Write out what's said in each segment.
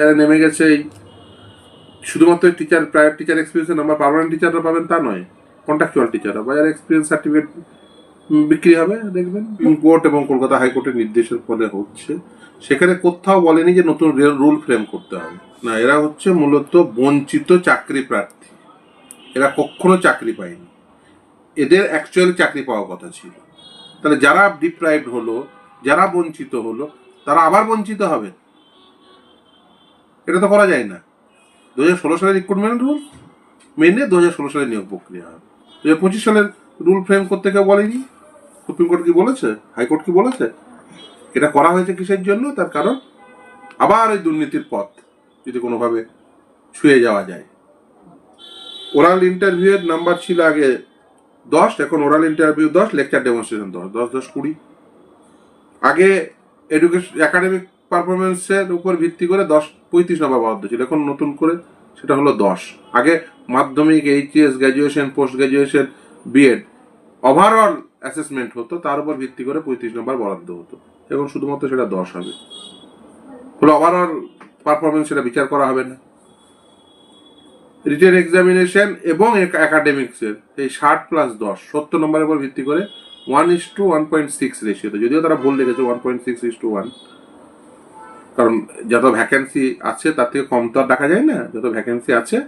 যারা নেমে গেছে এই শুধুমাত্র টিচার প্রাইভেট টিচার এক্সপিরিয়েন্সের নাম্বার পার্মানেন্ট টিচাররা পাবেন তা নয় কন্ট্রাকচুয়াল টিচাররা বাজারে এক্সপিরিয়েন্স সার্টিফিকেট বিক্রি হবে, দেখবেন। কোর্ট এবং কলকাতা হাইকোর্টের নির্দেশের ফলে হচ্ছে। সেখানে কোথাও বলেনি যে নতুন রুল ফ্রেম করতে হবে। না, এরা হচ্ছে মূলত বঞ্চিত চাকরি প্রার্থী। এরা কখনো চাকরি পায়নি। এদের অ্যাকচুয়ালি চাকরি পাওয়ার কথা ছিল। তাহলে যারা ডিপ্রাইভড হলো, যারা বঞ্চিত হলো, তারা আবার বঞ্চিত হবে? এটা তো করা যায় না। দু হাজার ষোলো সালের রিক্রুটমেন্ট রুল মেনে দু হাজার ষোলো সালের নিয়োগ প্রক্রিয়া হবে। দু হাজার পঁচিশ সালের রুল ফ্রেম করতে কেউ বলেনি? সুপ্রিম কোর্ট কি বলেছে? হাইকোর্ট কি বলেছে? এটা করা হয়েছে কিসের জন্য? তার কারণ আবার ওই দুর্নীতির পথ যদি কোনোভাবে ছুঁয়ে যাওয়া যায়। ওরাল ইন্টারভিউয়ের নাম্বার ছিল আগে দশ, এখন ওরাল ইন্টারভিউ দশ লেকচার ডেমনস্ট্রেশন দশ দশ দশ, কুড়ি। আগে এডুকেশন একাডেমিক পারফরমেন্সের উপর ভিত্তি করে দশ, পঁয়ত্রিশ নম্বর বরাদ্দ ছিল এখন নতুন করে সেটা হলো দশ। আগে Madhyamik HS graduation post graduation BEd overall assessment হতো, তার উপর ভিত্তি করে পঁয়ত্রিশ নম্বর বরাদ্দ হতো। এবং শুধুমাত্র সেটা দশ হবে। হলো ওভারঅল পারফরমেন্স সেটা বিচার করা হবে না। রিটেন এক্সামিনেশন এবং একাডেমিক্সের এই ষাট প্লাস দশ, সত্তর নম্বরের উপর ভিত্তি করে one is to one point six রেশিওতে যদিও তারা ভুল লিখেছে one point six is to one কারণ যত ভ্যাকেন্সি আছে, তার থেকে কম তো আর ডাকা যায় না। যত ভ্যাকেন্সি আছে,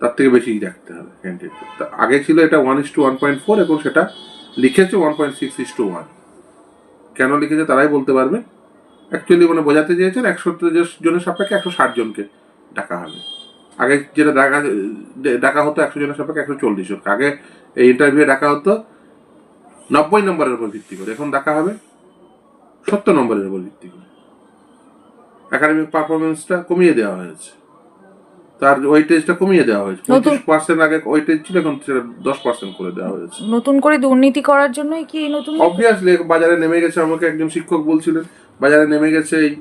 তার থেকে বেশি রাখতে হবে ক্যান্ডিডেট তো আগে ছিল এটা one is to one point four এবং সেটা লিখেছে one point six is to one কেন লিখেছে তারাই বলতে পারবে। অ্যাকচুয়ালি মানে বোঝাতে চেয়েছেন একশো জনের সাপেক্ষে একশো ষাট জনকে ডাকা হবে। আগে যেটা ডাকা ডাকা হতো একশো জনের সাপেক্ষে একশো চল্লিশ জনকে। আগে এই ইন্টারভিউ ডাকা হতো নব্বই নম্বরের উপর ভিত্তি করে। এখন ডাকা হবে সত্তর নম্বরের উপর ভিত্তি করে। একাডেমিক পারফরমেন্সটা কমিয়ে দেওয়া হয়েছে। তার ওয়েটেজটা কমিয়ে দেওয়া হয়েছে। নতুন- পঁচিশ পার্সেন্ট আগে ওয়েটেজ ছিল এখন সেটা দশ পার্সেন্ট করে দেওয়া হয়েছে। নতুন করে দুর্নীতি করার জন্যই কি নতুন অবভিয়াসলি বাজারে নেমে গেছে আমাকে একজন শিক্ষক বলছিলেন। বাজারে নেমে গেছে এই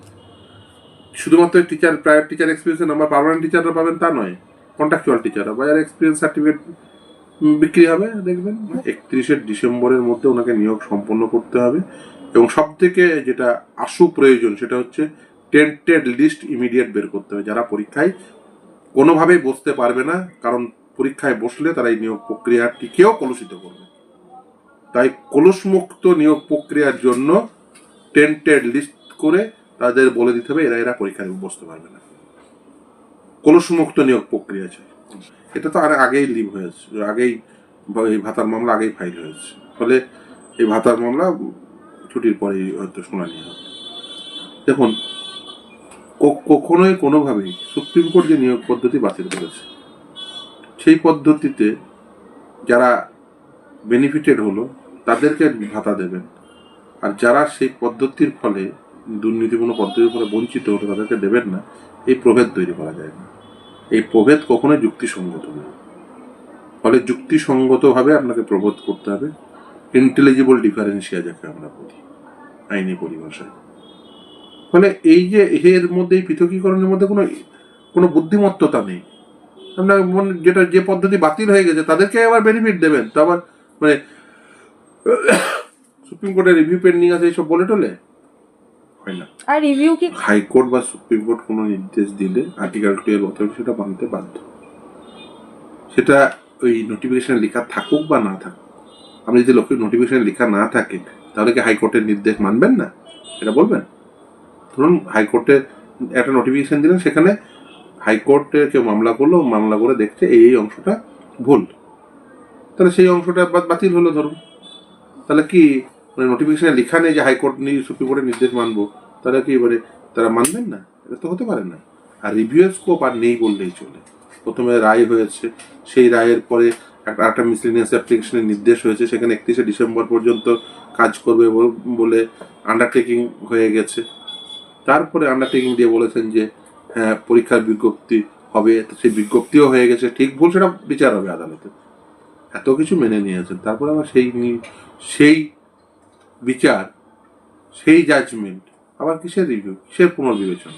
শুধুমাত্র টিচার প্রাইভেট টিচার এক্সপিরিয়েন্সের নাম্বার পার্মানেন্ট টিচাররা পাবেন তা নয় কন্ট্রাকচুয়াল টিচাররা বাজারে এক্সপিরিয়েন্স সার্টিফিকেট বিক্রি হবে দেখবেন। একত্রিশে ডিসেম্বরের মধ্যে ওনাকে নিয়োগ সম্পন্ন করতে হবে। এবং সব থেকে যেটা আশু প্রয়োজন সেটা হচ্ছে টেন্টেড লিস্ট ইমিডিয়েট বের করতে হবে। যারা পরীক্ষায় কোনোভাবেই বসতে পারবে না, কারণ পরীক্ষায় বসলে তারা এই নিয়োগ প্রক্রিয়াটিকেও কলুষিত করবে। তাই কলুষমুক্ত নিয়োগ প্রক্রিয়ার জন্য টেন্টেড লিস্ট করে তাদের বলে দিতে হবে, এরা এরা পরীক্ষায় বসতে পারবে না। কলুষমুক্ত নিয়োগ প্রক্রিয়া চাই। এটা তো আর আগেই লিভ হয়েছে আগেই এই ভাতার মামলা আগেই ফাইল হয়েছে ফলে এই ভাতার মামলা ছুটির পরেই হয়তো শুনানি হবে। দেখুন কখনোই কোনোভাবেই সুপ্রিম কোর্ট যে নিয়োগ পদ্ধতি বাতিল করেছে, সেই পদ্ধতিতে যারা বেনিফিটেড হলো, তাদেরকে ভাতা দেবেন। আর যারা সেই পদ্ধতির ফলে দুর্নীতিপূর্ণ পদ্ধতির ফলে বঞ্চিত হলো, তাদেরকে দেবেন না। এই প্রভেদ তৈরি করা যায় না। এই প্রভেদ কখনোই যুক্তিসঙ্গত নয়। ফলে যুক্তিসঙ্গতভাবে আপনাকে প্রবোধ করতে হবে। ইন্টেলিজিবল ডিফারেন্সিয়া যাকে আমরা বলি, আইনি পরিভাষায়। ফলে এই যে এর মধ্যে এই পৃথকীকরণের মধ্যে কোনো কোনো বুদ্ধিমত্ততা নেই। আপনার মনে যেটা যে পদ্ধতি বাতিল হয়ে গেছে তাদেরকে আবার বেনিফিট দেবেন। তো আবার মানে সুপ্রিম কোর্টের রিভিউ পেন্ডিং আছে এইসব বলে টলে? হয় না। আর রিভিউ কি? হাইকোর্ট বা সুপ্রিম কোর্ট কোনো নির্দেশ দিলে আর্টিকেল টুয়েলভ অথরিটি সেটা মানতে বাধ্য। সেটা ওই নোটিফিকেশন লেখা থাকুক বা না থাকুক। আপনি যদি লোকের নোটিফিকেশন লেখা না থাকে তাহলে কি হাইকোর্টের নির্দেশ মানবেন না? এটা বলবেন? ধরুন হাইকোর্টে একটা নোটিফিকেশন দিলেন, সেখানে হাইকোর্টে কেউ মামলা করল, মামলা করে দেখছে এই এই অংশটা ভুল। তাহলে সেই অংশটা বাতিল হলো ধরুন। তাহলে কি মানে নোটিফিকেশনে লেখা নেই যে হাইকোর্ট নিয়ে সুপ্রিম কোর্টের নির্দেশ মানবো? তাহলে কি মানে তারা মানবেন না? এটা তো হতে পারে না। আর রিভিউ স্কোপ আর নেই বললেই চলে। প্রথমে রায় হয়েছে, সেই রায়ের পরে একটা একটা মিসলিনিয়াস অ্যাপ্লিকেশনের নির্দেশ হয়েছে, সেখানে একত্রিশে ডিসেম্বর পর্যন্ত কাজ করবে বলে আন্ডারটেকিং হয়ে গেছে। তারপরে আন্ডারটেকিং দিয়ে বলেছেন যে হ্যাঁ পরীক্ষার বিজ্ঞপ্তি হবে সেই বিজ্ঞপ্তিও হয়ে গেছে, ঠিক ভুল সেটা বিচার হবে আদালতে। এত কিছু মেনে নিয়েছেন। তারপরে আবার সেই সেই বিচার, সেই জাজমেন্ট আবার কিসের রিভিউ কিসের পুনর্বিবেচনা?